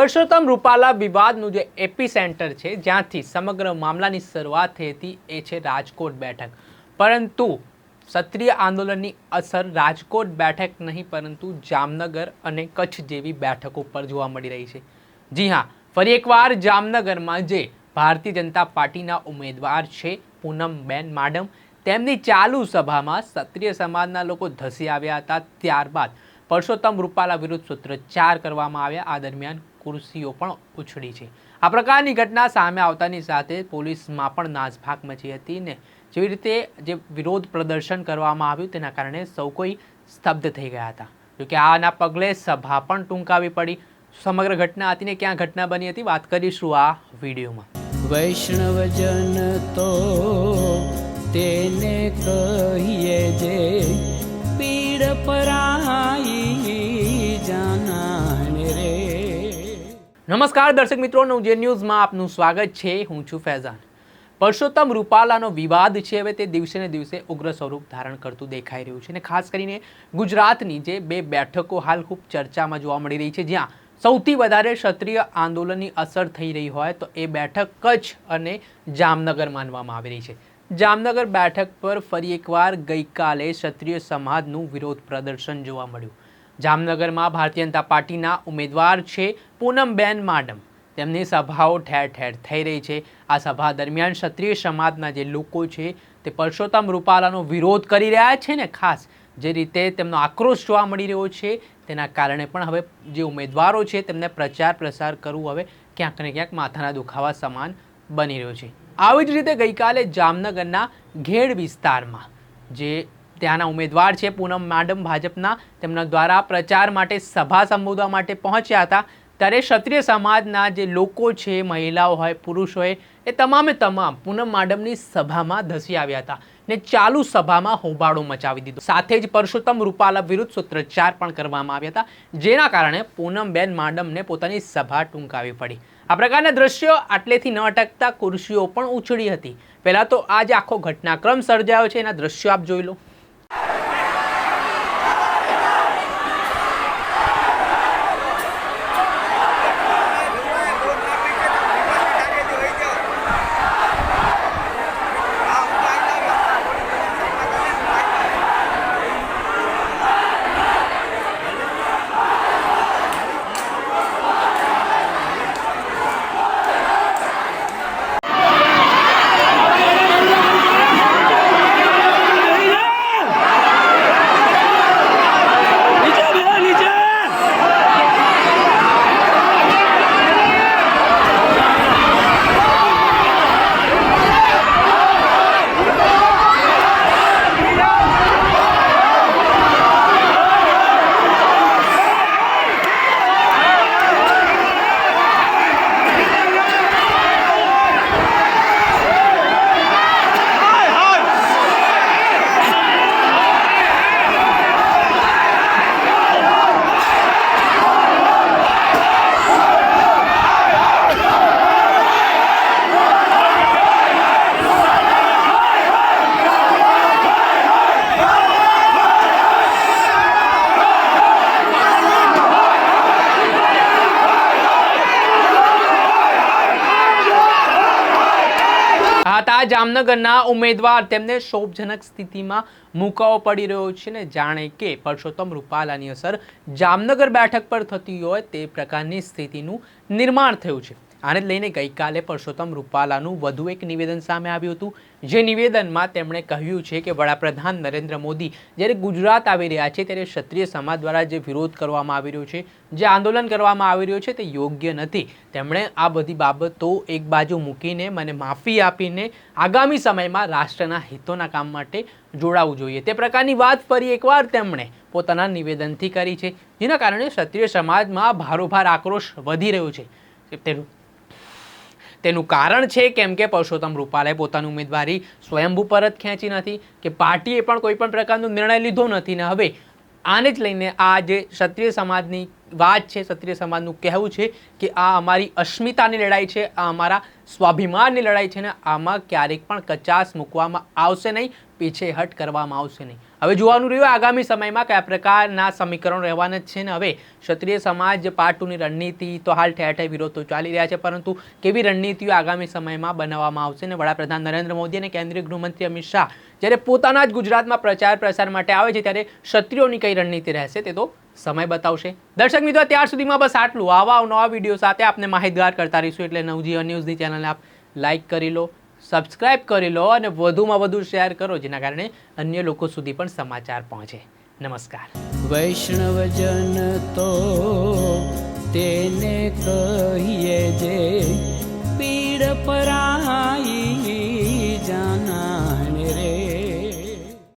પરસોત્તમ રૂપાલા વિવાદનું જે AP centre છે, જ્યાંથી સમગ્ર મામલાની શરૂઆત થઈ હતી, એ છે રાજકોટ બેઠક. પરંતુ ક્ષત્રિય આંદોલનની અસર રાજકોટ બેઠક નહીં, પરંતુ જામનગર અને કચ્છ જેવી બેઠકો પર જોવા મળી રહી છે. જી હા, ફરી એકવાર જામનગરમાં જે ભારતીય જનતા પાર્ટીના ઉમેદવાર છે, પૂનમબેન માડમ, તેમની ચાલુ સભામાં ક્ષત્રિય સમાજના લોકો ધસી આવ્યા હતા. ત્યારબાદ પરસોત્તમ રૂપાલા વિરુદ્ધ સૂત્રોચ્ચાર કરવામાં આવ્યા. આ દરમિયાન ખુરશીઓ પણ ઉછળી છે. આ પ્રકારની ઘટના સામે આવતાની સાથે પોલીસમાં પણ નાસભાગ મચી હતી ને જેવી રીતે જે વિરોધ પ્રદર્શન કરવામાં આવ્યું તેના કારણે સૌ કોઈ સ્તબ્ધ થઈ ગયા હતા. જોકે આના પગલે સભા પણ ટૂંકાવી પડી. સમગ્ર ઘટના હતી ને ક્યાં ઘટના બની હતી વાત કરીશું આ વિડીયોમાં. વૈષ્ણવજન તો તેને કહીએ જે પીડ પરાઈ નમસ્કાર દર્શક મિત્રો નવજે ન્યૂઝમાં આપનું સ્વાગત છે, હું છું ફૈઝાન. પરસોત્તમ રૂપાલાનો વિવાદ છે, હવે તે દિવસે ને દિવસે ઉગ્ર સ્વરૂપ ધારણ કરતું દેખાઈ રહ્યું છે અને ખાસ કરીને ગુજરાતની જે બે બેઠકો હાલ ખૂબ ચર્ચામાં જોવા મળી રહી છે, જ્યાં સૌથી વધારે ક્ષત્રિય આંદોલનની અસર થઈ રહી હોય તો એ બેઠક કચ્છ અને જામનગર માનવામાં આવી રહી છે. જામનગર બેઠક પર ફરી એકવાર ગઈકાલે ક્ષત્રિય સમાજનું વિરોધ પ્રદર્શન જોવા મળ્યું. જામનગરમાં ભારતીય જનતા પાર્ટીના ઉમેદવાર છે પૂનમબેન માડમ. તેમની સભાઓ ઠેર ઠેર થઈ રહી છે. આ સભા દરમિયાન ક્ષત્રિય સમાજના જે લોકો છે તે પરસોત્તમ રૂપાલાનો વિરોધ કરી રહ્યા છે ને ખાસ. જે રીતે તેમનો આક્રોશ જોવા મળી રહ્યો છે તેના કારણે પણ હવે જે ઉમેદવારો છે તેમને પ્રચાર પ્રસાર કરવું હવે ક્યાંક ને ક્યાંક માથાના દુખાવા સમાન બની રહ્યો છે. આવી જ રીતે ગઈકાલે જામનગરના ઘેડ વિસ્તારમાં જે ત્યાંના ઉમેદવાર છે. પૂનમ માડમ ભાજપના તેમના દ્વારા પ્રચાર માટે સભા સંબોધવા માટે પહોંચ્યા હતા. ત્યારે ક્ષત્રિય સમાજના જે લોકો છે, મહિલાઓ હોય પુરુષ હોય એ તમામે તમામ પૂનમ માડમની સભામાં ધસી આવ્યા હતા ને ચાલુ સભામાં હોબાળો મચાવી દીધો. સાથે જ પરસોત્તમ રૂપાલા વિરુદ્ધ સૂત્રોચ્ચાર પણ કરવામાં આવ્યા હતા, જેના કારણે પૂનમબેન માડમને પોતાની સભા ટૂંકાવી પડી. આ પ્રકારના દ્રશ્યો આટલેથી ન અટકતા, ખુરશીઓ પણ ઉછળી હતી. પહેલાં તો આ જે આખો ઘટનાક્રમ સર્જાયો છે. એના દ્રશ્યો આપ જોઈ લો નીચે બે નીચે આ હતા જામનગરના ઉમેદવાર તેમને શોભજનક સ્થિતિમાં મુકાવો પડી રહ્યો છે ને જાણે કે પરસોત્તમ રૂપાલાની અસર જામનગર બેઠક પર થતી હોય તે પ્રકારની સ્થિતિનું નિર્માણ થયું છે. આને લઈને ગઈકાલે પરસોત્તમ રૂપાલાનું વધુ એક નિવેદન સામે આવ્યું હતું. જે નિવેદનમાં તેમણે કહ્યું છે કે વડાપ્રધાન નરેન્દ્ર મોદી જ્યારે ગુજરાત આવી રહ્યા છે ત્યારે ક્ષત્રિય સમાજ દ્વારા જે વિરોધ કરવામાં આવી રહ્યો છે, જે આંદોલન કરવામાં આવી રહ્યું છે તે યોગ્ય નથી. તેમણે આ બધી બાબતો એક બાજુ મૂકીને મને માફી આપીને આગામી સમયમાં રાષ્ટ્રના હિતોના કામ માટે જોડાવવું જોઈએ. તે પ્રકારની વાત ફરી એકવાર તેમણે પોતાના નિવેદનથી કરી છે. જેના કારણે ક્ષત્રિય સમાજમાં ભારોભાર આક્રોશ વધી રહ્યો છે. તેનું તેનું કારણ છે કેમ કે પરસોત્તમ રૂપાલાએ પોતાની ઉમેદવારી સ્વયંભૂ પરત ખેંચી નથી, કે પાર્ટીએ પણ કોઈ પણ પ્રકારનો નિર્ણય લીધો નથી. ને હવે આને જ લઈને આ જે ક્ષત્રિય સમાજની વાત છે, ક્ષત્રિય સમાજનું કહેવું છે કે આ અમારી અસ્મિતાની લડાઈ છે, આ અમારા સ્વાભિમાનની લડાઈ છે ને આમાં ક્યારેક પણ કચાસ મૂકવામાં આવશે નહીં, પીછેહટ કરવામાં આવશે નહીં. હવે જોવાનું રહ્યું આગામી સમયમાં કયા પ્રકારના સમીકરણો રહેવાના છે ને હવે ક્ષત્રિય સમાજ પાર્ટ ટુની રણનીતિ તો હાલ ઠેર ઠેર વિરોધ તો ચાલી રહ્યા છે, પરંતુ કેવી રણનીતિઓ આગામી સમયમાં બનાવવામાં આવશે ને વડાપ્રધાન નરેન્દ્ર મોદી અને કેન્દ્રીય ગૃહમંત્રી અમિત શાહ જ્યારે પોતાના જ ગુજરાતમાં પ્રચાર પ્રસાર માટે આવે છે ત્યારે ક્ષત્રિયોની કઈ રણનીતિ રહેશે તે તો સમય બતાવશે. દર્શક મિત્રો, ત્યાર સુધીમાં બસ આટલું. આવા નવા વીડિયો સાથે આપને માહિતગાર કરતા રહીશું. એટલે નવજીવન ન્યૂઝની ચેનલને આપ લાઇક કરી લો. સબસ્ક્રાઇબ કરી લો અને વધુમાં વધુ શેર કરો, જેના કારણે અન્ય લોકો સુધી પણ સમાચાર પહોંચે. નમસ્કાર. વૈષ્ણવજન તો તેને કહીએ જે પીડ પરાઈ